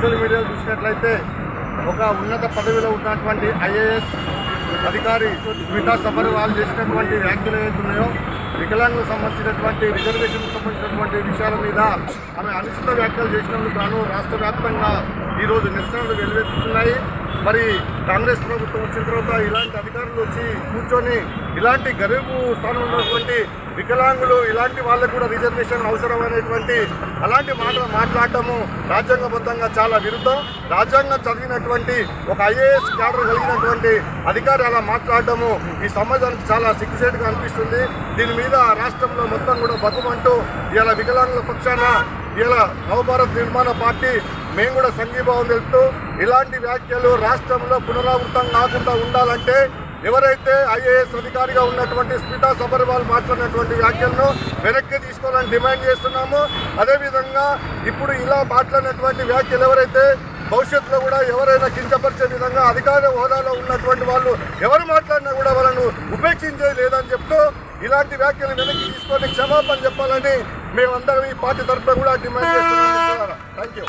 Social మీడియాలో చూసినట్లయితే ఒక ఉన్నత పదవిలో ఉన్నటువంటి ఐఏఎస్ అధికారి స్మితా వాళ్ళు చేసినటువంటి వ్యాఖ్యలు ఏవైతున్నాయో వికలాంగులకు సంబంధించినటువంటి రిజర్వేషన్ సంబంధించినటువంటి విషయాల మీద ఆమె అనుచిత వ్యాఖ్యలు చేసినందుకు గాను రాష్ట్ర వ్యాప్తంగా ఈరోజు నిరసనలు వెలువెత్తుతున్నాయి. మరి కాంగ్రెస్ ప్రభుత్వం వచ్చిన తర్వాత ఇలాంటి అధికారులు వచ్చి కూర్చొని ఇలాంటి గరీబు స్థానంలో ఉన్నటువంటి వికలాంగులు ఇలాంటి వాళ్ళకు కూడా రిజర్వేషన్ అవసరం అనేటువంటి అలాంటి మాటలు మాట్లాడటము రాజ్యాంగబద్ధంగా చాలా విరుద్ధం. రాజ్యాంగం చదివినటువంటి ఒక ఐఏఎస్ క్యాడర్ కలిగినటువంటి అధికారి అలా మాట్లాడటము ఈ సమాజానికి చాలా సిగ్గుసేటుగా అనిపిస్తుంది. దీని మీద రాష్ట్రంలో మొత్తం కూడా బతుమంటూ ఇలా వికలాంగుల పక్షాన ఇలా నవభారత్ నిర్మాణ పార్టీ మేము కూడా సంఘీభావం తెలుపుతూ ఇలాంటి వ్యాఖ్యలు రాష్ట్రంలో పునరావృతం కాకుండా ఉండాలంటే ఎవరైతే ఐఏఎస్ అధికారిగా ఉన్నటువంటి స్మితా సబర్వాల్ మాట్లాడినటువంటి వ్యాఖ్యలను వెనక్కి తీసుకోవాలని డిమాండ్ చేస్తున్నాము. అదేవిధంగా ఇప్పుడు ఇలా మాట్లాడినటువంటి వ్యాఖ్యలు ఎవరైతే భవిష్యత్తులో కూడా ఎవరైనా కించపరిచే విధంగా అధికార హోదాలో ఉన్నటువంటి వాళ్ళు ఎవరు మాట్లాడినా కూడా వాళ్ళను ఉపేక్షించే లేదని చెప్తూ ఇలాంటి వ్యాఖ్యలు వెనక్కి తీసుకొని క్షమాపణ చెప్పాలని మేమందరం ఈ పార్టీ తరఫున కూడా డిమాండ్ చేస్తున్నాం. Thank you